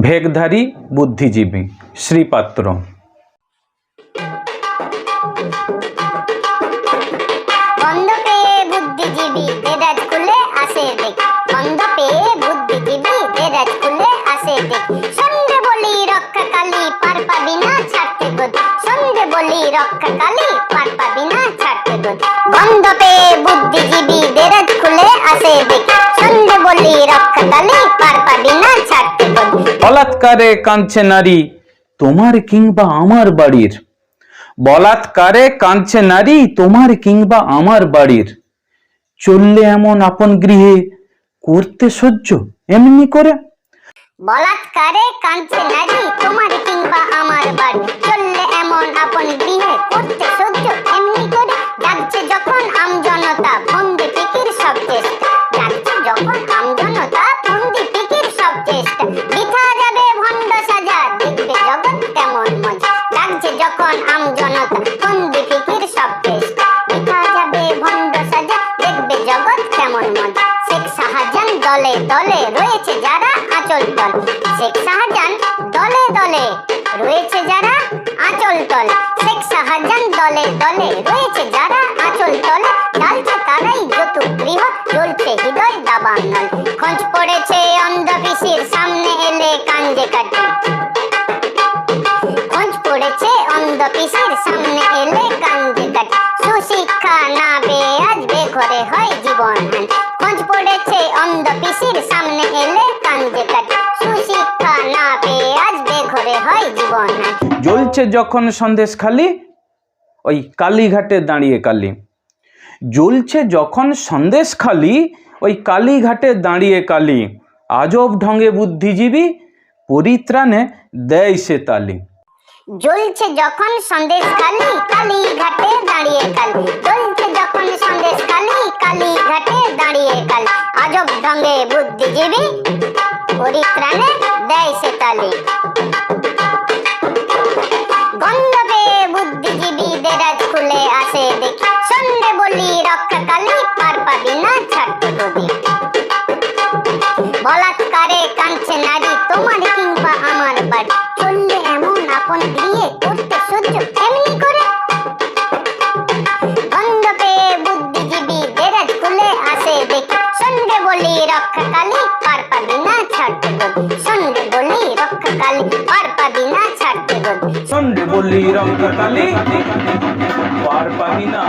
ভেগধারী বুদ্ধিজীবী শ্রীপাত্র। রক্ষা কালী পার পাবি না ছাড়তে বন্ধ পেয়ে বুদ্ধিজীবী বলাৎকারে কাঁদছে নারী, তোমার কিংবা আমার বাড়ির। বলাৎকারে কাঁদছে নারী, তোমার কিংবা আমার বাড়ির। চললে এমন আপন গৃহে করতে সহ্য এমনি করে। বলাৎকারে কাঁদছে নারী, তোমার ডাকছে যখন আমজনতা বন্দি পিকির সব চেষ্টা বৃথা যাবে ভণ্ড সাজা, দেখবে জগৎ কেমন মজা। শেখ শাহজাহান দলে দলে রয়েছে যারা আচল তল শেখ শাহজাহান দলে দলে রয়েছে যারা আচল তল শেখ শাহজাহান দলে দলে রয়েছে যারা আচল তলে ডালছে তারাই যত গৃহ চলছে হৃদয় দাবান নল খোঁজ পড়েছে অন্ধ সামনে এলে কান্দে কাটে। খোঁজ পড়েছে অন্ধ পিসির সামনে এলে কান্দে কাটে সুশিক্ষা না পেয়ে আজ বেঘরে হয় জীবন খোঁজ পড়েছে অন্ধ পিসির সামনে এলে কান্দে কাটে সুশিক্ষা না পেয়ে আজ বেঘরে হয় জীবন জ্বলছে যখন সন্দেশ খালি, ওই কালীঘাটে দাঁড়িয়ে কালী। জ্বলছে যখন সন্দেশ খালি, ওই কালীঘাটে দাঁড়িয়ে কালী। আজব ঢঙ্গে বুদ্ধিজীবী, পরিত্রাণে দেয় সে তালি। জ্বলছে যখন সন্দেশ কালি, কালী ঘাটে দাঁড়িয়ে কালি। জ্বলছে যখন সন্দেশ কালি, কালী ঘাটে দাঁড়িয়ে কালি। আজব ঢঙ্গে বুদ্ধিজীবী পরিত্রাণে দেয় সে তালি। গন্ধ পেয়ে বুদ্ধিজীবী দেরাজ খুলে আসে দেখি। সন্ধে বলি রক্ষা কালী পার পাবি না। ছাড়তে গদি সন্ধে বলি রক্ষা কালী পার পাবি না ছাড়তে গদি সন্ধ্যে বললি রক্ত কালী পার পাবি না